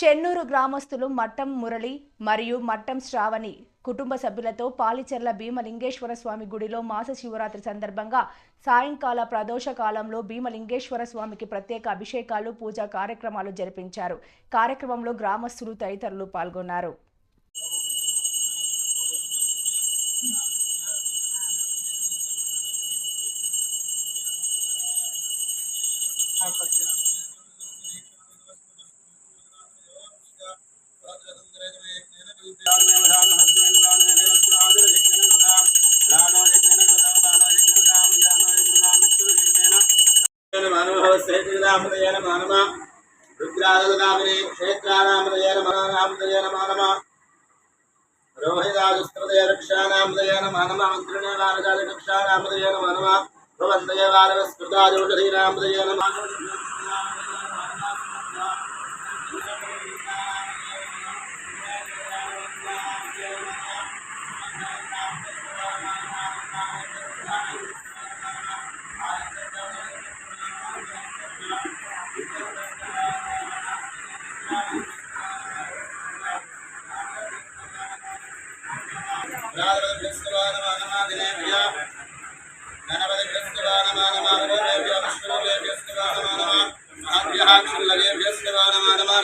చెన్నూరు గ్రామస్తులు మట్టం మురళి మరియు మట్టం శ్రావణి కుటుంబ సభ్యులతో పాలిచెర్ల భీమలింగేశ్వర స్వామి గుడిలో మాస శివరాత్రి సందర్భంగా సాయంకాల ప్రదోష కాలంలో భీమలింగేశ్వర స్వామికి ప్రత్యేక అభిషేకాలు పూజా కార్యక్రమాలు జరిపించారు. కార్యక్రమంలో గ్రామస్తులు తదితరులు పాల్గొన్నారు. మానవహోసేతురామదయేన నమ రుద్రాదగామిని క్షేత్రానామదయేన మననామదయేన మానమ రోహితాదుస్త్రదయ రక్షానామదయేన మానమ మంత్రిణ వారజాల రక్షానామదయేన మానమ భవంతయ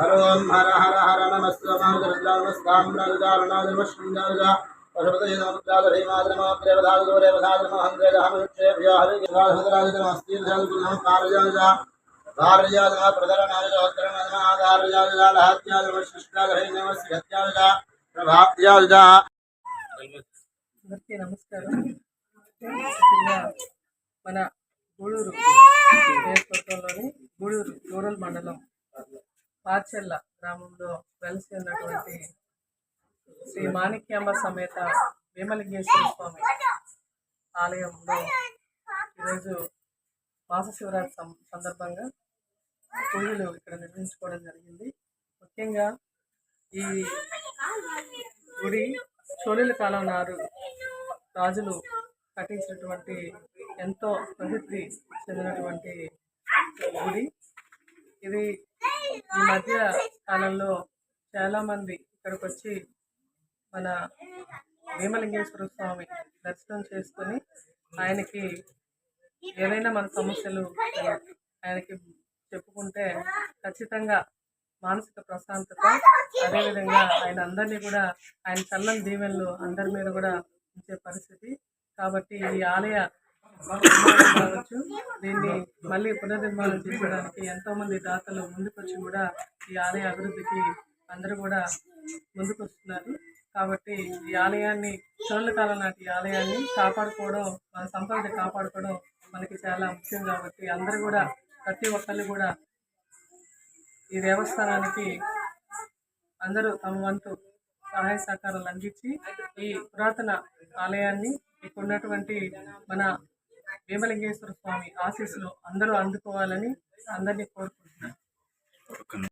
हरों हर हर हर नमस्कार प्रभाव्याजा అందరికీ నమస్కారం. మన గూడూరు నియోజకవర్గంలోని గూడూరు రూరల్ మండలం పాచెల్ల గ్రామంలో వెలసి ఉన్నటువంటి శ్రీ మాణిక్యాంబ సమేత భీమలింగేశ్వర స్వామి ఆలయంలో ఈరోజు మాస శివరాత్రి సం- సందర్భంగా పూజలు ఇక్కడ నిర్వహించుకోవడం జరిగింది. ముఖ్యంగా ఈ గుడి చోళుల కాలం నారు రాజులు కట్టించినటువంటి ఎంతో ప్రసిద్ధి చెందినటువంటి గుడి. ఇది ఈ మధ్య కాలంలో చాలామంది ఇక్కడికి వచ్చి మన భీమలింగేశ్వర స్వామి దర్శనం చేసుకొని ఆయనకి ఏదైనా మన సమస్యలు ఆయనకి చెప్పుకుంటే ఖచ్చితంగా మానసిక ప్రశాంతత అదేవిధంగా ఆయన అందరినీ కూడా ఆయన చల్లని దీవెనలు అందరి మీద కూడా ఉంచే పరిస్థితి. కాబట్టి ఈ ఆలయ కావచ్చు దీన్ని మళ్ళీ పునర్నిర్మాణం చేసుకోవడానికి ఎంతోమంది దాతలు ముందుకొచ్చి కూడా ఈ ఆలయ అభివృద్ధికి అందరూ కూడా ముందుకు వస్తున్నారు కాబట్టి ఈ ఆలయాన్ని చోళ్ళ కాలం నాటి ఈ ఆలయాన్ని కాపాడుకోవడం మన సంపద కాపాడుకోవడం మనకి చాలా ముఖ్యం కాబట్టి అందరూ కూడా ప్రతి ఒక్కళ్ళు కూడా ఈ దేవస్థానానికి అందరూ తమ వంతు సహాయ సహకారాలు అందించి ఈ పురాతన ఆలయాన్ని ఇక్కడ ఉన్నటువంటి మన భీమలింగేశ్వర స్వామి ఆశీస్సులు అందరూ అందుకోవాలని అందరినీ కోరుకుంటున్నాను.